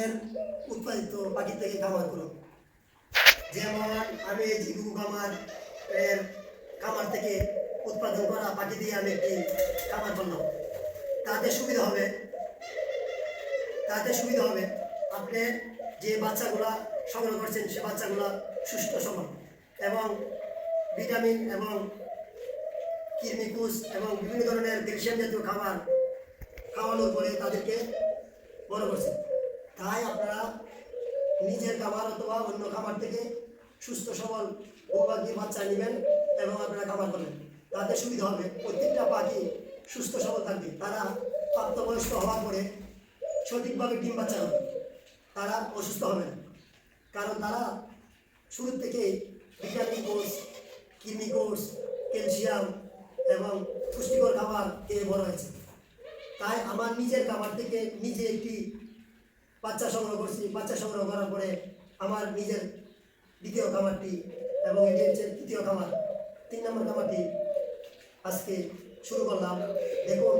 আপনাদের উৎপাদিত পাখি থেকে করুন যেমন আমি জিগু খামার, এর খামার থেকে উৎপাদন করা পাখি দিয়ে আমি একটি খামার করলাম। তাতে সুবিধা হবে। তাতে সুবিধা হবে। আপনি যে বাচ্চাগুলা সংগ্রহ করছেন, সে বাচ্চাগুলা সুস্থ সবল এবং ভিটামিন এবং কৃমিকুস এবং বিভিন্ন ধরনের ক্যালসিয়াম জাতীয় খাবার খাওয়ানোর পরে তাদেরকে বড় করছে। তাই আপনারা নিজের খাবার অথবা অন্য খাবার থেকে সুস্থ, সবল বৌবাগির বাচ্চা নেবেন এবং আপনারা খাবার করবেন তাতে সুবিধা হবে। প্রত্যেকটা পাখি সুস্থ, সবল থাকবে। তারা প্রাপ্তবয়স্ক হওয়ার পরে সঠিকভাবে ডিম বাচ্চা হবে। তারা অসুস্থ হবে না। কারণ তারা শুরু থেকে vitamin course kidney course, calcium এবং পুষ্টিকর খাবার খেয়ে বড় হয়েছে। তাই আমার নিজের খাবার থেকে নিজে একটি বাচ্চা সংগ্রহ করছি, বাচ্চা সংগ্রহ করার পরে আমার নিজের দ্বিতীয় খামারটি এবং এটি হচ্ছে তৃতীয় খামার, তিন নম্বর খামারটি আজকে শুরু করলাম। দেখুন,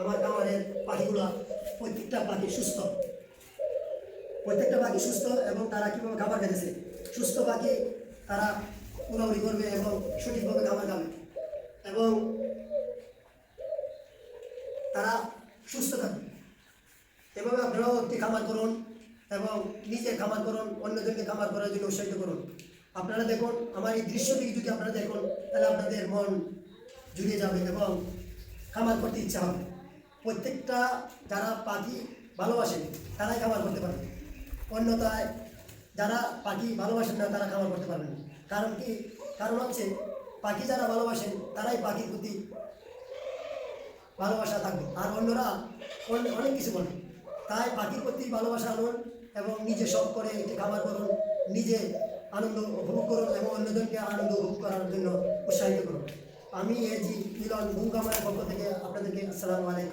আমার খামারের পাখিগুলা প্রত্যেকটা পাখি সুস্থ। প্রত্যেকটা পাখি সুস্থ এবং তারা কীভাবে খাবার খেতেছে? সুস্থ পাখি তারা উড়াউড়ি করবে এবং সঠিকভাবে খাবার খাবে। এবং তারা সুস্থ থাকবে। এভাবে আপনারাও একটি খামার করুন এবং নিজে খামার করুন অন্যজনকে খামার করার জন্য উৎসাহিত করুন। আপনারা দেখুন, আমার এই দৃশ্য দৃশ্যটি যদি আপনারা দেখুন, তাহলে আপনাদের মন জুড়িয়ে যাবে এবং খামার করতে ইচ্ছা হবে। প্রত্যেকটা যারা পাখি ভালোবাসেন তারাই খামার করতে পারবে। অন্যথায় যারা পাখি ভালোবাসেন না, তারা খামার করতে পারবেন কারণ কি? কারণ হচ্ছে, পাখি যারা ভালোবাসেন, তারাই পাখির প্রতি ভালোবাসা থাকবে। আর অন্যরা অন্য অনেক কিছু বলে। তাই পাখির প্রতি ভালোবাসা আনুন এবং নিজে সব করে একটি খাবার করুন, নিজে আনন্দ উপভোগ করুন এবং অন্যজনকে আনন্দ উপভোগ করার জন্য উৎসাহিত করুন। আমি এজি মিলন ভূম পক্ষ থেকে আপনাদেরকে আসসালামু আলাইকুম।